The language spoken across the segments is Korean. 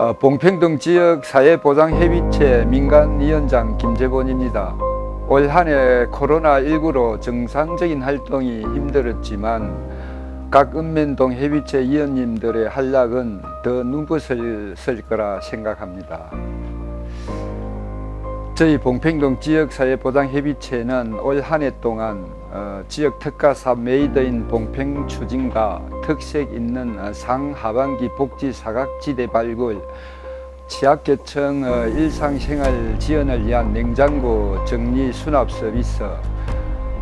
어, 봉평동 지역 사회보장협의체 민간위원장 김재본입니다. 올 한 해 코로나19로 정상적인 활동이 힘들었지만 각 읍면동 협의체 위원님들의 활약은 더 눈부실 거라 생각합니다. 저희 봉평동 지역사회보장협의체는 올 한 해 동안 어, 지역 특가 사업 메이드인 봉평 추진과 특색 있는 어, 상하반기 복지 사각지대 발굴, 취약계층 어, 일상생활 지원을 위한 냉장고 정리 수납 서비스,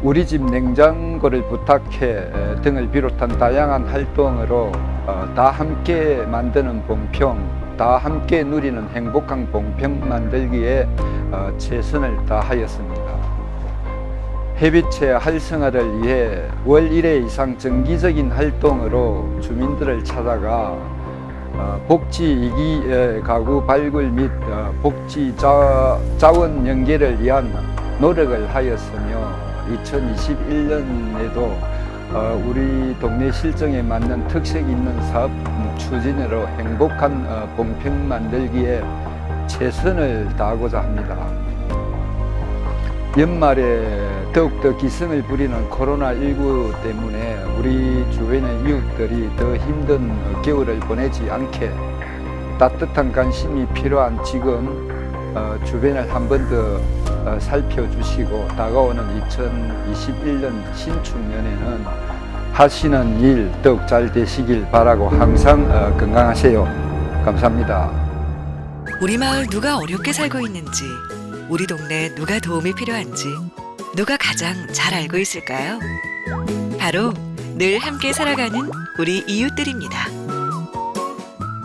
우리 집 냉장고를 부탁해 어, 등을 비롯한 다양한 활동으로 어, 다 함께 만드는 봉평, 다 함께 누리는 행복한 봉평 만들기에 어, 최선을 다하였습니다. 협의체 활성화를 위해 월 1회 이상 정기적인 활동으로 주민들을 찾아가 어, 복지 이기 어, 가구 발굴 및 어, 복지 자, 자원 연계를 위한 노력을 하였으며 2021년에도 어, 우리 동네 실정에 맞는 특색 있는 사업 추진으로 행복한 어, 봉평 만들기에 최선을 다하고자 합니다. 연말에 더욱더 기승을 부리는 코로나19 때문에 우리 주변의 이웃들이 더 힘든 겨울을 보내지 않게 따뜻한 관심이 필요한 지금 어, 주변을 한 번더 어, 살펴주시고 다가오는 2021년 신축년에는 하시는 일 더욱 잘 되시길 바라고 항상 어, 건강하세요. 감사합니다. 우리 마을 누가 어렵게 살고 있는지, 우리 동네 누가 도움이 필요한지, 누가 가장 잘 알고 있을까요? 바로 늘 함께 살아가는 우리 이웃들입니다.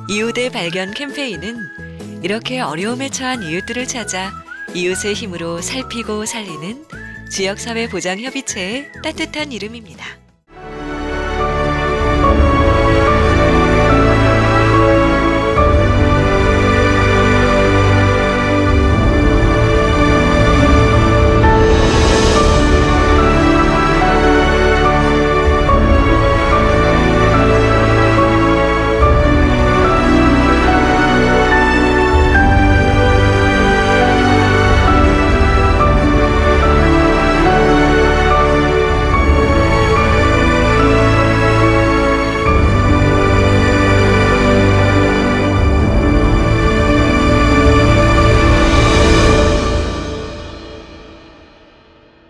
이웃의 발견 캠페인은 이렇게 어려움에 처한 이웃들을 찾아 이웃의 힘으로 살피고 살리는 지역사회 보장협의체의 따뜻한 이름입니다.